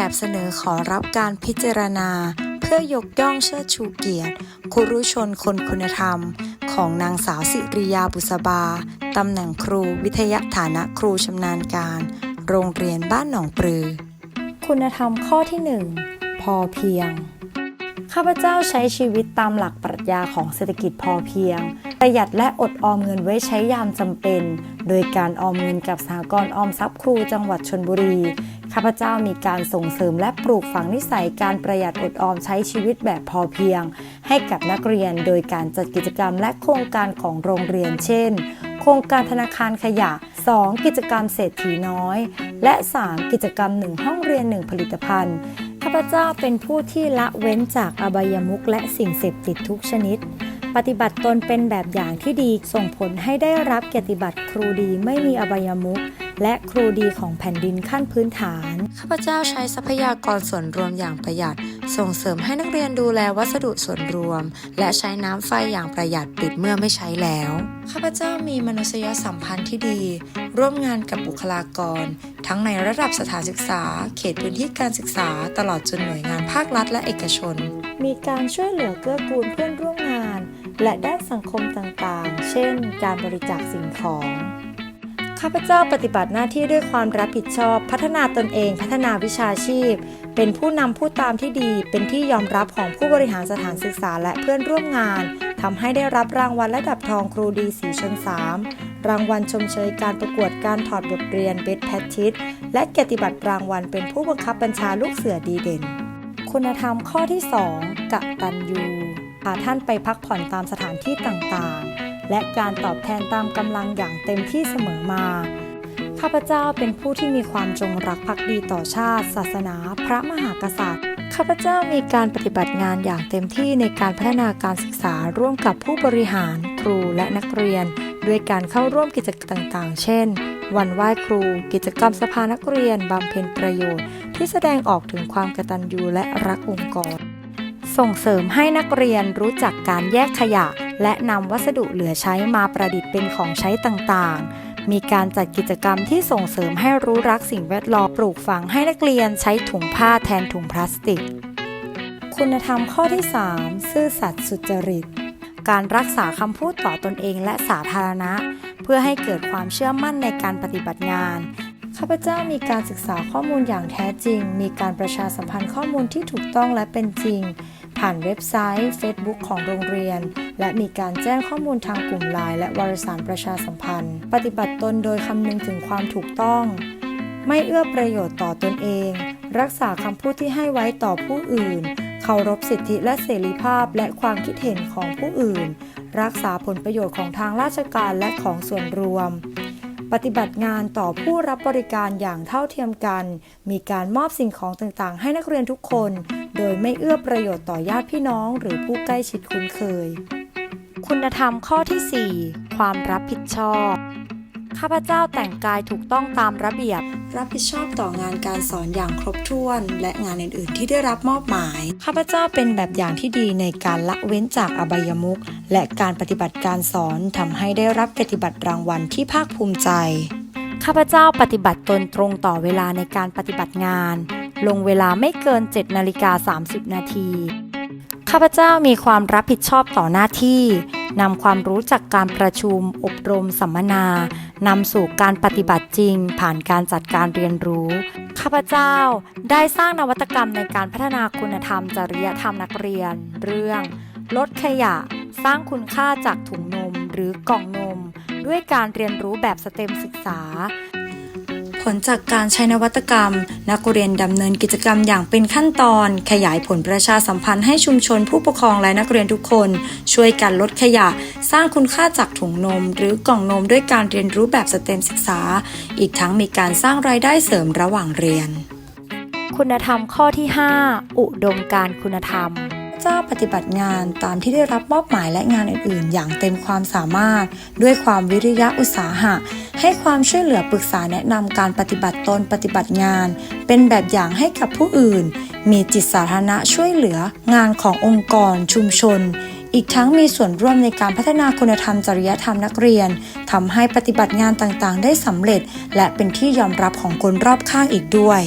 แบบเสนอขอรับการพิจารณา เพื่อยกย่องเชิดชูเกียรติคุรุชนคนคุณธรรม ของนางสาวสิริยาบุษบาตำแหน่งครูวิทยาฐานะครูชำนาญการ โรงเรียนบ้านหนองปลือ คุณธรรมข้อที่ 1 พอเพียง ข้าพเจ้าใช้ชีวิตตามหลักปรัชญาของเศรษฐกิจพอเพียง ประหยัดและอดออมเงินไว้ใช้ยามจำเป็น โดยการออมเงินกับสหกรณ์ออมทรัพย์ครูจังหวัดชนบุรี ข้าพเจ้ามีการส่งเสริมและปลูกฝังนิสัยการประหยัดอดออมใช้ชีวิตแบบพอเพียง ให้กับนักเรียนโดยการจัดกิจกรรมและโครงการของโรงเรียนเช่นโครงการธนาคารขยะ 2 กิจกรรมเศรษฐีน้อย และ 3 กิจกรรม 1 ห้องเรียน 1 ผลิตภัณฑ์าพเจ้าเป็นผู้ที่ละเว้นจากอบายมุขและสิ่งเสพติดทุกชนิด ปฏิบัติตนเป็นแบบอย่างที่ดีส่งผลให้ได้รับเกียรติบัตรครูดีไม่มีอบายมุขและครูดีของแผ่นดินขั้นพื้นฐาน พเจ้าใช้ทรัพยากรส่วนรวมอย่างประหยัด ส่งเสริมให้นักเรียนดูแลวัสดุส่วนรวม และใช้น้ำไฟอย่างประหยัดปิดเมื่อไม่ใช้แล้ว ข้าพเจ้ามีมนุษยสัมพันธ์ที่ดี ร่วมงานกับบุคลากร ทั้งในระดับสถานศึกษา เขตพื้นที่การศึกษา ตลอดจนหน่วยงานภาครัฐและเอกชน มีการช่วยเหลือเกื้อกูลเพื่อนร่วมงาน และด้านสังคมต่างๆ เช่น การบริจาคสิ่งของ ข้าพเจ้าปฏิบัติหน้าที่ด้วยความรับผิดชอบ พัฒนาตนเอง พัฒนาวิชาชีพ เป็นผู้นำผู้ตามที่ดี เป็นที่ยอมรับของผู้บริหารสถานศึกษาและเพื่อนร่วมงานทำให้ได้รับรางวัลระดับทองครูดีสีชนสามรางวัลชมเชยการประกวดการถอดบทเรียนเบสแพทิสและเกียรติบัตรรางวัลเป็นผู้บังคับบัญชาลูกเสือดีเด่น คุณธรรมข้อที่ 2กะตัญญูพาท่านไปพักผ่อนตามสถานที่ต่างๆ และการตอบแทนตามกำลังอย่างเต็มที่เสมอมา ข้าพเจ้าเป็นผู้ที่มีความจงรักภักดีต่อชาติ ศาสนา พระมหากษัตริย์ ข้าพเจ้ามีการปฏิบัติงานอย่างเต็มที่ในการพัฒนาการศึกษาร่วมกับผู้บริหาร ครูและนักเรียน ด้วยการเข้าร่วมกิจกรรมต่างๆ เช่น วันไหว้ครู กิจกรรมสภานักเรียนบำเพ็ญประโยชน์ ที่แสดงออกถึงความกตัญญูและรักองค์กร ส่งเสริมให้นักเรียนรู้จักการแยกขยะ และนำวัสดุเหลือใช้มาประดิษฐ์เป็นของใช้ต่างๆ มีการจัดกิจกรรมที่ส่งเสริมให้รู้รักสิ่งแวดล้อมปลูกฝังให้นักเรียนใช้ถุงผ้าแทนถุงพลาสติก คุณธรรมข้อที่ 3 ซื่อสัตย์สุจริต การรักษาคำพูดต่อตนเองและสาธารณะ เพื่อให้เกิดความเชื่อมั่นในการปฏิบัติงานข้าพเจ้ามีการศึกษาข้อมูลอย่างแท้จริง มีการประชาสัมพันธ์ข้อมูลที่ถูกต้องและเป็นจริง ผ่านเว็บไซต์ Facebook ของโรงเรียน และมีการแจ้งข้อมูลทางกลุ่มไลน์และวารสารประชาสัมพันธ์ ปฏิบัติตนโดยคำนึงถึงความถูกต้อง ไม่เอื้อประโยชน์ต่อตนเอง รักษาคำพูดที่ให้ไว้ต่อผู้อื่น เคารพสิทธิและเสรีภาพและความคิดเห็นของผู้อื่น รักษาผลประโยชน์ของทางราชการและของส่วนรวม ปฏิบัติงานต่อผู้รับบริการอย่างเท่าเทียมกัน มีการมอบสิ่งของต่างๆ ให้นักเรียนทุกคน โดยไม่เอื้อประโยชน์ต่อญาติพี่น้องหรือผู้ใกล้ชิดคุ้นเคย คุณธรรมข้อที่ 4 ความรับผิดชอบ ข้าพเจ้าแต่งกายถูกต้องตามระเบียบ รับผิดชอบต่องานการสอนอย่างครบถ้วน และงานอื่นๆ ที่ได้รับมอบหมาย ข้าพเจ้าเป็นแบบอย่างที่ดีในการละเว้นจากอบายมุขและการปฏิบัติการสอนทำให้ได้รับเกียรติบัตรรางวัลที่ภาคภูมิใจ ข้าพเจ้าปฏิบัติตนตรงต่อเวลาในการปฏิบัติงาน ลงเวลาไม่เกิน7นาฬิกา30 นาที ข้าพเจ้ามีความรับผิดชอบต่อหน้าที่ นำความรู้จากการประชุม อบรม สัมมนานำสู่การปฏิบัติจริง ผ่านการจัดการเรียนรู้ ข้าพเจ้าได้สร้างนวัตกรรมในการพัฒนาคุณธรรม จริยธรรมนักเรียน เรื่อง ลดขยะ สร้างคุณค่าจากถุงนม หรือกล่องนม ด้วยการเรียนรู้แบบสเต็มศึกษา ลจากการใช้นวัตกรรม นักเรียนดำเนินกิจกรรมอย่างเป็นขั้นตอน ขยายผลประชาสัมพันธ์ให้ชุมชนผู้ปกครองและนักเรียนทุกคน ช่วยกันลดขยะ สร้างคุณค่าจากถุงนม หรือกล่องนมด้วยการเรียนรู้แบบสเต็มศึกษา อีกทั้งมีการสร้างรายได้เสริมระหว่างเรียน คุณธรรมข้อที่ 5 อุดมการคุณธรรม เจ้าปฏิบัติงานตามที่ได้รับมอบหมายและงานอื่นๆ อย่างเต็มความสามารถ ด้วยความวิริยะอุตสาหะ ให้ความช่วยเหลือปรึกษาแนะนำการปฏิบัติตนปฏิบัติงาน เป็นแบบอย่างให้กับผู้อื่น มีจิตสาธารณะช่วยเหลืองานขององค์กร ชุมชน อีกทั้งมีส่วนร่วมในการพัฒนาคุณธรรมจริยธรรมนักเรียนทำให้ปฏิบัติงานต่างๆ ได้สำเร็จ และเป็นที่ยอมรับของคนรอบข้างอีกด้วย